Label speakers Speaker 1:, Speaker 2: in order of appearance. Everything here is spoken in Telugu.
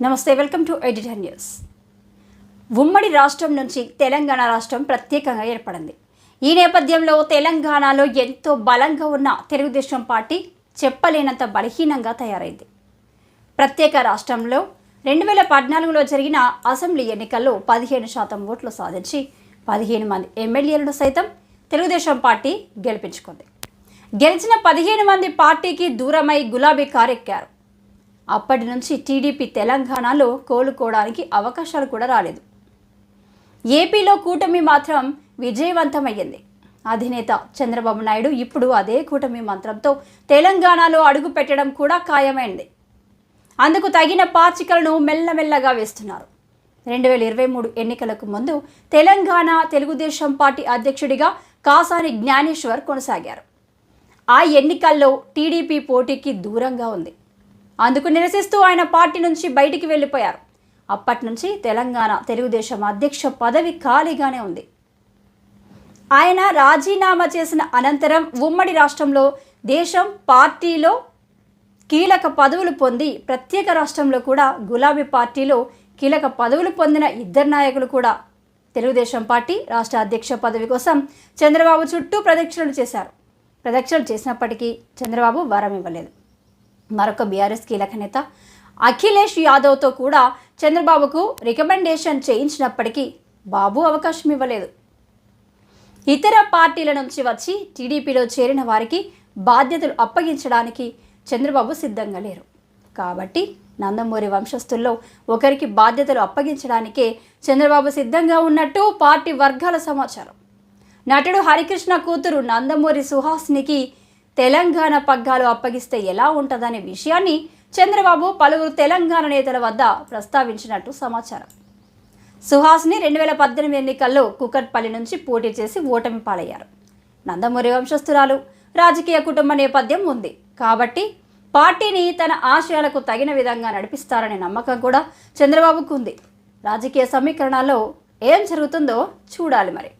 Speaker 1: నమస్తే వెల్కమ్ టు ఎడిటర్ న్యూస్. ఉమ్మడి రాష్ట్రం నుంచి తెలంగాణ రాష్ట్రం ప్రత్యేకంగా ఏర్పడింది. ఈ నేపథ్యంలో తెలంగాణలో ఎంతో బలంగా ఉన్న తెలుగుదేశం పార్టీ చెప్పలేనంత బలహీనంగా తయారైంది. ప్రత్యేక రాష్ట్రంలో రెండు వేల పద్నాలుగులో జరిగిన అసెంబ్లీ ఎన్నికల్లో పదిహేను శాతం ఓట్లు సాధించి పదిహేను మంది ఎమ్మెల్యేలను సైతం తెలుగుదేశం పార్టీ గెలిపించుకుంది. గెలిచిన పదిహేను మంది పార్టీకి దూరమై గులాబీ కారెక్కారు. అప్పటి నుంచి టీడీపీ తెలంగాణలో కోలుకోవడానికి అవకాశాలు కూడా రాలేదు. ఏపీలో కూటమి మాత్రం విజయవంతమయ్యింది. అధినేత చంద్రబాబు నాయుడు ఇప్పుడు అదే కూటమి మంత్రంతో తెలంగాణలో అడుగు పెట్టడం కూడా ఖాయమైంది. అందుకు తగిన పాచికలను మెల్లమెల్లగా వేస్తున్నారు. రెండు వేల ఇరవై మూడు ఎన్నికలకు ముందు తెలంగాణ తెలుగుదేశం పార్టీ అధ్యక్షుడిగా కాసాని జ్ఞానేశ్వర్ కొనసాగారు. ఆ ఎన్నికల్లో టీడీపీ పోటీకి దూరంగా ఉంది. అందుకు నిరసిస్తూ ఆయన పార్టీ నుంచి బయటికి వెళ్ళిపోయారు. అప్పటి నుంచి తెలంగాణ తెలుగుదేశం అధ్యక్ష పదవి ఖాళీగానే ఉంది. ఆయన రాజీనామా చేసిన అనంతరం ఉమ్మడి రాష్ట్రంలో దేశం పార్టీలో కీలక పదవులు పొంది ప్రత్యేక రాష్ట్రంలో కూడా గులాబీ పార్టీలో కీలక పదవులు పొందిన ఇద్దరు నాయకులు కూడా తెలుగుదేశం పార్టీ రాష్ట్ర అధ్యక్ష పదవి కోసం చంద్రబాబు చుట్టూ ప్రదక్షిణలు చేశారు. ప్రదక్షిణలు చేసినప్పటికీ చంద్రబాబు వరం ఇవ్వలేదు. మరొక బీఆర్ఎస్ కీలక నేత. అఖిలేష్ యాదవ్తో కూడా చంద్రబాబుకు రికమెండేషన్ చేయించినప్పటికీ బాబు అవకాశం ఇవ్వలేదు. ఇతర పార్టీల నుంచి వచ్చి టీడీపీలో చేరిన వారికి బాధ్యతలు అప్పగించడానికి చంద్రబాబు సిద్ధంగా లేరు. కాబట్టి నందమూరి వంశస్థుల్లో ఒకరికి బాధ్యతలు అప్పగించడానికే చంద్రబాబు సిద్ధంగా ఉన్నట్టు పార్టీ వర్గాల సమాచారం. నటుడు హరికృష్ణ కూతురు నందమూరి సుహాస్నికి తెలంగాణ పగ్గాలు అప్పగిస్తే ఎలా ఉంటుందనే విషయాన్ని చంద్రబాబు పలువురు తెలంగాణ నేతల వద్ద ప్రస్తావించినట్టు సమాచారం. సుహాస్ని రెండు వేల పద్దెనిమిది ఎన్నికల్లో కుకట్పల్లి నుంచి పోటీ చేసి ఓటమి పాలయ్యారు. నందమూరి వంశస్థురాలు రాజకీయ కుటుంబ నేపథ్యం ఉంది. కాబట్టి పార్టీని తన ఆశయాలకు తగిన విధంగా నడిపిస్తారనే నమ్మకం కూడా చంద్రబాబుకు ఉంది. రాజకీయ సమీకరణాల్లో ఏం జరుగుతుందో చూడాలి మరి.